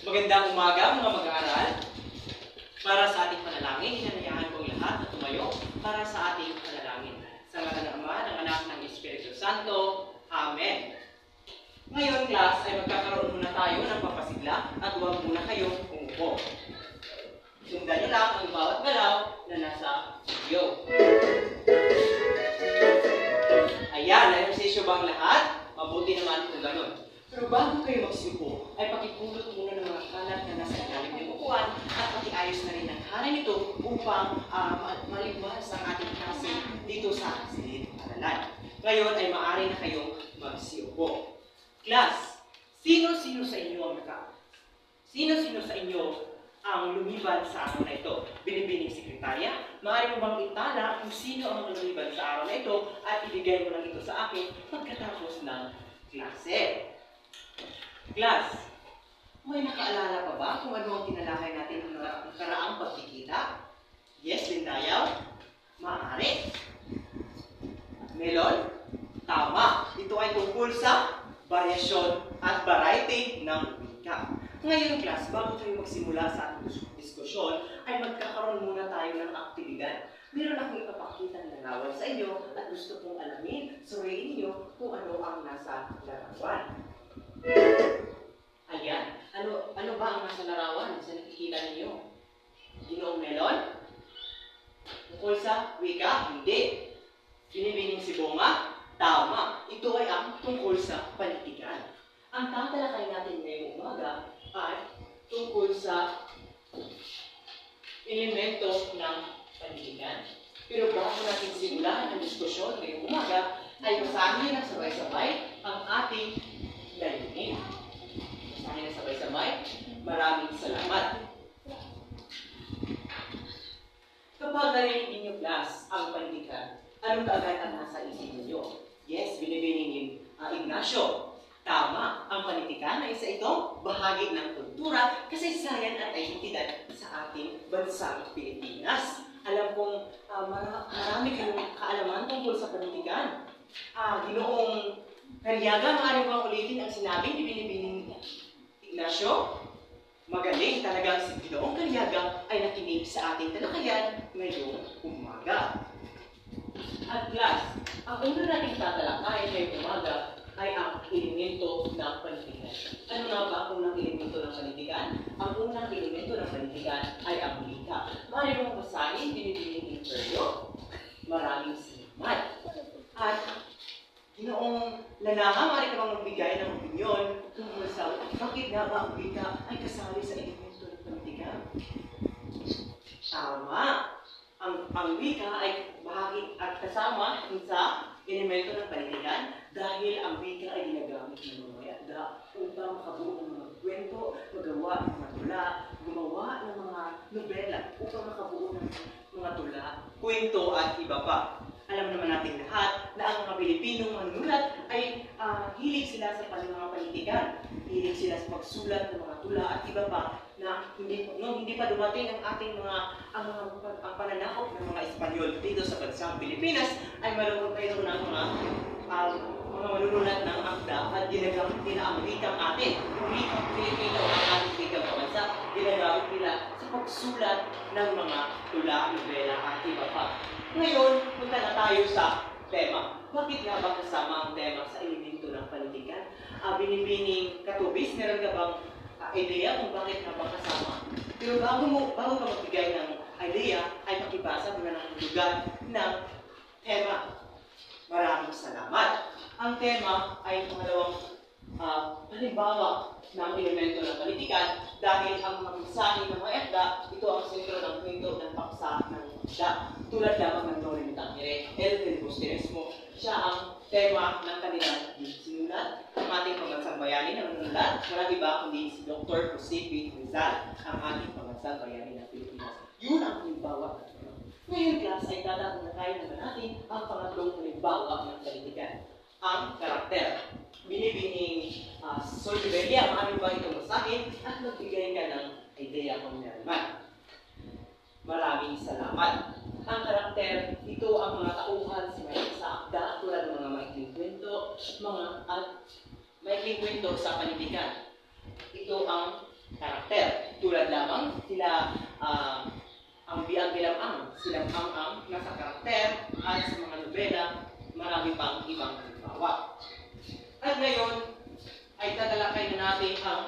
Magandang umaga mga mag-aaral. Para sa ating panalangin, hinanayahan kong lahat na tumayo para sa ating panalangin. Sa ngala ng Ama, ng Anak, ng Espiritu Santo. Amen. Ngayon, class, ay magkakaroon muna tayo ng papasigla at huwag muna kayong umupo. Sundan niyo lang ang bawat galaw na nasa video. Ayan, nagsisyo bang lahat? Mabuti naman kung ganun. Pero bago kayo magsiupo, ay pakipulot muna ng mga kalat na nasa ilalim ng upuan at pakiayos hanay nito upang uh, maligwas ang ating klase dito sa silid aralan. Ngayon ay maaari na kayong magsiupo. Class, sino-sino sa inyo ang naka? Sino-sino sa inyo ang lumiban sa araw na ito? Binibining sekretarya, maaari mo bang itala kung sino ang lumiban sa araw na ito at ibigay mo lang ito sa akin pagkatapos ng klase. Class, may nakaalala pa ba kung ano ang tinalakay natin ng mga karaang pagkikita? Yes, Lindayaw? Maaari. Melon? Tama. Ito ay tungkol sa variasyon at variety ng wika. Ngayon, class, bago tayo magsimula sa ating diskusyon, ay magkakaroon muna tayo ng aktibidad. Meron akong ipapakita ng larawan sa inyo at gusto kong alamin, suriin niyo kung ano ang nasa larawan. Ayan. Ano ano ba ang nasa larawan sa nakikita ninyo? Ginoong melon? Tungkol sa wika? Hindi. Binibining si Bunga? Tama. Ito ay ang tungkol sa panitikan. Ang tatalakay natin ngayong umaga ay tungkol sa elemento ng panitikan. Pero bago natin simulan ang diskusyon ngayong umaga, ay basahin na sabay-sabay ang ating layunin. Basahin na sabay-sabay. Maraming salamat. Kapag narinig ninyo class ang panitikan, anong kaagad ang nasa isip ninyo? Yes, binibining ni uh, Ignacio. Tama, ang panitikan ay isa itong bahagi ng kultura, kasaysayan at identidad sa bansang Pilipinas. Alam kong uh, mara- marami kayong kaalaman tungkol sa panitikan. Ah, ginoong Karyaga, maaaring bang ulitin ang sinabi ni Binibining Ignacio? Magaling talagang si Ginoong Karyaga ay nakinig sa ating talakayan ngayong umaga. At last, ang una nating tatalakay ngayong umaga ay ang elemento ng panitikan. Ano nga ba ang unang elemento ng panitikan? Ang unang elemento ng panitikan ay ang wika. Maaari mong basahin, binibining Imperio. Maraming salamat. At Ginoong lalaha, maaari ka bang magbigay ng opinyon tungkol sa bakit nga ba ang wika ay kasali sa elemento ng panitikan? Tama. Ang, ang wika ay bahagi at kasama sa elemento ng panitikan dahil ang wika ay ginagamit ng mga mayada upang makabuo ng mga kwento, magawa ng mga tula, gumawa ng mga nobela upang makabuo ng mga tula, kwento at iba pa. Alam naman natin lahat na ang mga Pilipinong manunulat ay uh, hilig sila sa mga panitikan. Hilig sila sa pagsulat ng mga tula at iba pa na hindi, no, hindi pa dumating ang ating mga ang mga ang pananakop ng mga Espanyol dito sa bansang Pilipinas ay marunong kayo ng mga uh, mga manunulat ng akda at ginagamit nila ang wikang atin. Wikang Pilipino ang ating wikang kabansa, ginagamit nila sa pagsulat ng mga tula, nobela at iba pa. Ngayon, punta na tayo sa tema. Bakit nga ba kasama ang tema sa elemento ng panitikan? Uh, binibining katubis, meron ka bang idea kung bakit nga ba kasama? Pero bago mo, bago ka magbigay ng idea, ay pakibasa mo na ng lugar ng tema. Maraming salamat. Ang tema ay pangalawang uh, halimbawa ng elemento ng panitikan dahil ang mga mensahe ng mga ekda, ito ang sentro ng kwento ng paksa ng ekda. Tulad lamang ng Nori Mitangere, El Filibusterismo, siya ang tema ng kanilang sinulat. Ang ating pamansang bayani na manunulat, walang iba kundi si Dr. Jose P. Rizal, ang ating pamansang bayani ng Pilipinas. Yun ang halimbawa ng. Ngayon, class, ay tatalakay naman natin ang pangatlong halimbawa ng panitikan, ang karakter binibining uh, Solveria, maaari ba itong basahin at magbigay ka ng idea kung meron. Maraming salamat. Ang karakter, ito ang mga tauhan sa may sa akda tulad ng mga maikling kwento, mga at maikling kwento sa panitikan. Ang karakter. Tulad lamang sila ah, ang biang bilang ang, silang ang ang nasa karakter at sa mga nobela, marami pang ibang halimbawa. At ngayon, ay tatalakay na natin ang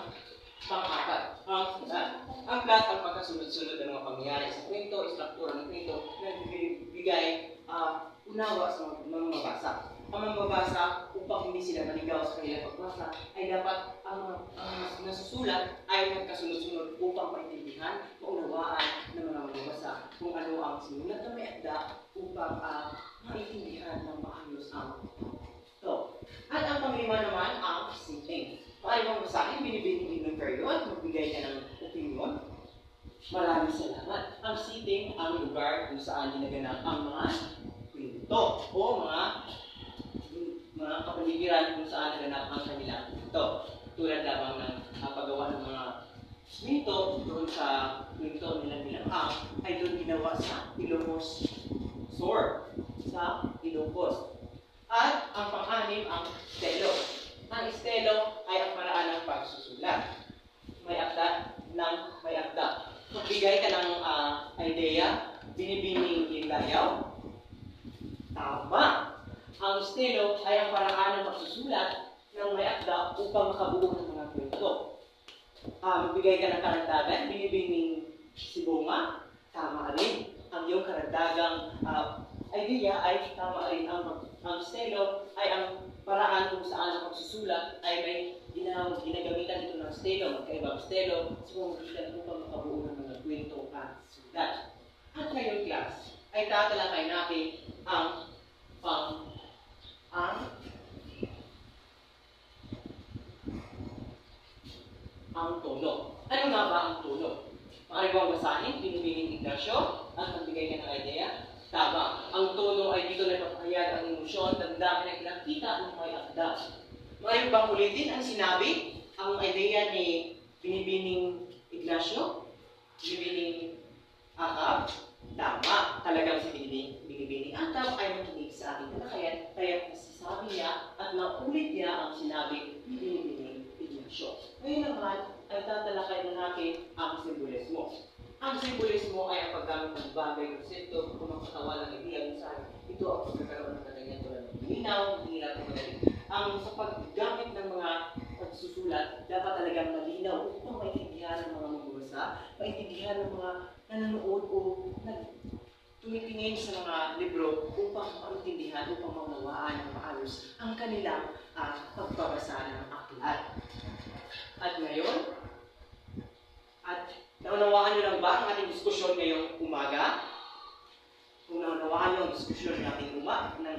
pang-apat, ang plot. Ang plot ang pagkasunod-sunod ng mga pangyayari sa kwento, istruktura ng kwento na bibigay ah, unawa sa mga mabasa. Ang mga mabasa, upang hindi sila maligaw sa kanilang pagbasa, ay dapat ang, ang nasusulat ay magkasunod-sunod upang maintindihan, maunawaan ng mga mababasa kung ano ang sinulat na may akda upang ah, maintindihan ng maayos ang ito. At ang panglima naman ang sitting. Maaari mong basahin, binibining ng period, magbigay ka ng opinion. Maraming salamat. Ang sitting, ang lugar kung saan ginaganap ang mga kwento o mga mga kapaligiran kung saan naganap ang kanilang kwento. Tulad lamang ng uh, paggawa ng mga kwento doon sa kwento nila nilang ang ay doon ginawa sa Ilocos Sword sa Ilocos. At ang pang-anim ang stelo. Ang estelo ay ang paraan ng pagsusulat. May akda ng may akda. Magbigay ka ng ah, idea, binibining ilayaw. Tama. Ang estelo ay ang paraan ng pagsusulat ng may akda upang makabuo ng mga kwento. Ah, magbigay ka ng karagdagan, binibining sibunga. Tama rin. Ang iyong karagdagang ah, idea ay tama rin ang ang stelo ay ang paraan kung saan ang pagsusulat ay may ginaw, ginagamitan ito ng stelo, magkaibang stelo, pamamagitan upang makabuo ng mga kwento at sulat. At ngayon, class, ay tatalakay natin ang pang ang ang tono. Ano nga ba ang tono? Maaari bang basahin, binubining Ignacio, at magbigay ka ng idea? Tama. Ang tono ay dito na ipapahayag ang emosyon, damdamin na pinakita ng may akda. Ngayon bang ulitin ang sinabi? Ang idea ni Binibining Ignacio? Binibining Akab? Tama. Talagang si Binibining, Binibining Akab ay makinig sa ating talakayan, kaya nasasabi niya at naulit niya ang sinabi ni Binibining Ignacio. Ngayon naman, ay tatalakay na natin ang simbolismo. Ang simbolismo ay ang paggamit ng bagay konsepto kung makatawa ng ideya minsan. Ito ang pagkakaroon ng katangian tulad ng linaw, ng madali. Ang sa paggamit ng mga pagsusulat, dapat talagang malinaw upang maintindihan ng mga magbabasa, maintindihan ng mga nanonood o nag tumitingin sa mga libro upang maintindihan, upang maunawaan ng maayos ang kanilang ah, pagbabasa ng aklat. At ngayon, at naunawaan niyo lang ba ang ating diskusyon ngayong umaga? Kung naunawaan niyo ang diskusyon natin uma, ng,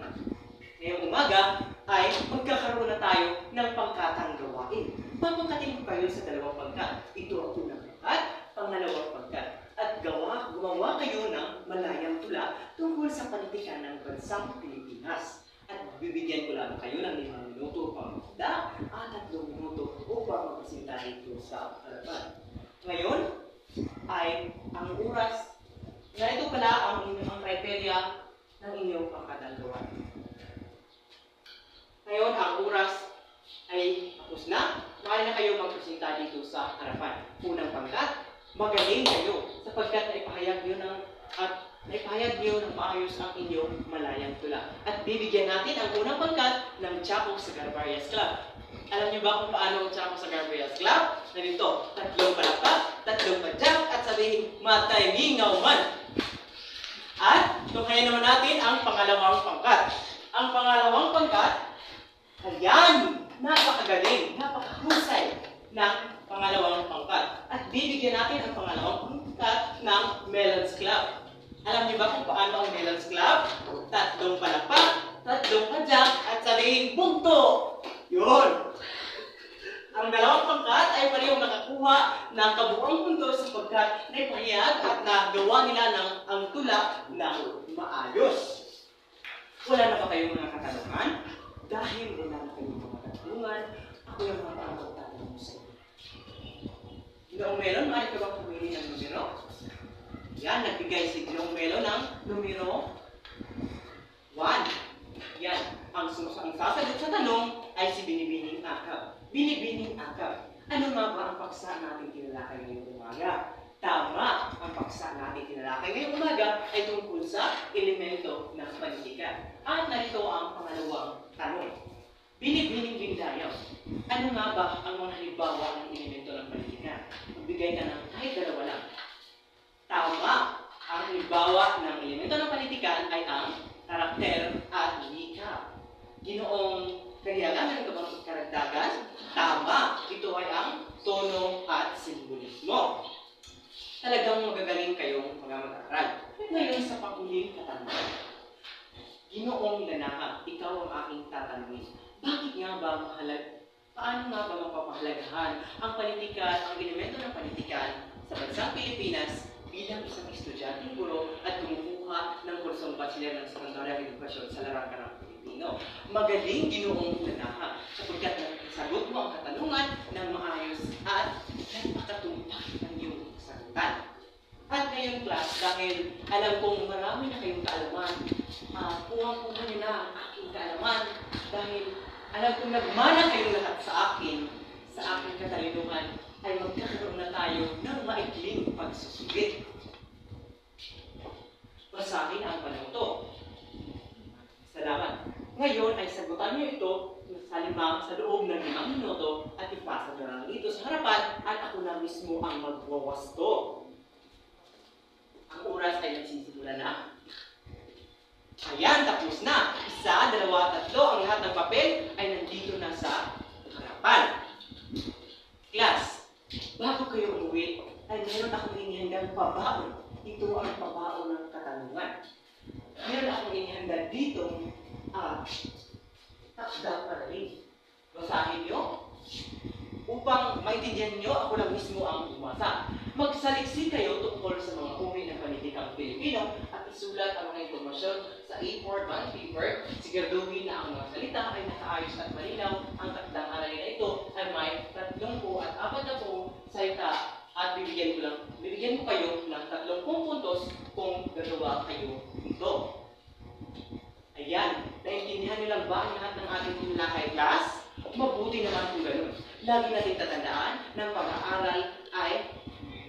ngayong umaga, ay magkakaroon na tayo ng pangkatang gawain. Papangkatin ko kayo sa dalawang pangkat. Ito ang unang pangkat, pangalawang pangkat. Gumawa kayo ng malayang tula tungkol sa panitikan ng bansang Pilipinas. At bibigyan ko lang kayo ng limang minuto upang magda at tatlong minuto upang magpasinta dito sa harapan. Ngayon ay ang oras na ito pala ang ang criteria ng inyong pangkatagawa. Ngayon, ang oras ay tapos na. Maaari na kayo magpresenta dito sa harapan. Unang pangkat, magaling kayo sapagkat naipahayag niyo ng at naipahayag niyo ng maayos ang inyong malayang tula. At bibigyan natin ang unang pangkat ng Chaco sa Garbarias Club. Alam niyo ba kung paano ang Chaco sa Garbarias Club? Ganito, tatlong palakpak, tatlong padyak, at sabihin, matay ngingaw man. At, tunghayan naman natin ang pangalawang pangkat. Ang pangalawang pangkat, ayan, napakagaling, napakahusay ng pangalawang pangkat. At bibigyan natin ang pangalawang pangkat ng Melons Club. Alam niyo ba kung paano ang Melons Club? Tatlong palakpak, tatlong padyak, at sabihin, bunto! Yun! Ang dalawang pangkat ay parehong nakakuha ng kabuang puntos sapagkat naipahayag at nagawa nila ng ang tula ng maayos. Wala na ba kayong mga katanungan? Dahil wala na kayong mga katanungan, ako yung mga tatanong sa inyo. Noong Melon, maaari ka bang pumili ng numero? Yan, nagbigay si Ginoong Melo ng numero 1. Yan, ang, ang sasagot sa tanong ay si Binibining Akab. Binibining Akab. Ano nga ba ang paksa natin tinalakay ngayong umaga? Tama, ang paksa natin tinalakay ngayong umaga ay tungkol sa elemento ng panitikan. At narito ang pangalawang tanong. Binig-bining bindayaw. Ano nga ba ang mga halimbawa ng elemento ng panitikan? Magbigay ka ng kahit dalawa lang. Tama, ang halimbawa ng elemento ng panitikan ay ang karakter at wika. Ginoong kailangan ng kabang karagdagan? Tama, ito ay ang tono at simbolismo. Talagang magagaling kayong mga mag-aaral. Ngayon sa panghuling katanungan. Ginoong ganahan, ikaw ang aking tatanungin. Bakit nga ba mahalag, paano nga ba mapapahalagahan ang panitikan, ang elemento ng panitikan sa bansang Pilipinas bilang isang estudyante guro at kumukuha ng kursong Bachelor ng Sekundaryang Edukasyon sa Larangan ng Pilipino. Magaling ginoong ganahan sapagkat sagot mo ang katanungan ng maayos at nagpakatumpak ang iyong sagutan. At ngayon class, dahil alam kong marami na kayong kaalaman, uh, kuha-kuha niyo na ang aking kaalaman dahil alam kong nagmana kayong lahat sa akin, sa aking katalinuhan, ay magkakaroon na tayo ng maikling pagsusugit. Basahin ang panahon Salamat. Ngayon ay sagutan niyo ito sa limang sa loob ng limang minuto at ipasa nyo lang dito sa harapan at ako na mismo ang magwawasto. Ang oras ay nagsisimula na. Ayan, tapos na. Isa, dalawa, tatlo. Ang lahat ng papel ay nandito na sa harapan. Class, bago kayo umuwi, ay meron akong inihandang pabaon. Ito ang pabaon ng katanungan. Meron akong inihanda dito, ah, takda para rin. Basahin nyo upang maintindihan nyo, ako lang mismo ang umasa. Magsaliksik kayo tungkol sa mga uri ng panitikang Pilipino at isulat ang mga impormasyon sa A4 bond paper. Siguraduhin na ang mga salita ay nakaayos at malinaw. Ang takdang aralin na ito ay may tatlong po at apat na po salita at bibigyan bibigyan ko kayo ng 30 puntos kung gagawa kayo nito. Ayan, naintindihan niyo lang ba ang lahat ng ating tinilakay class? Mabuti naman kung ganun. Lagi natin tatandaan ng pag-aaral ay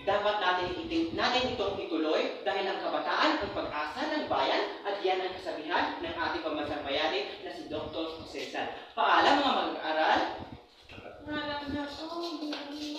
dapat natin itin natin itong ituloy dahil ang kabataan ang pag-asa ng bayan at yan ang kasabihan ng ating pambansang bayani na si Dr. Jose Paalam mga mag-aaral. Paalam na. Oh,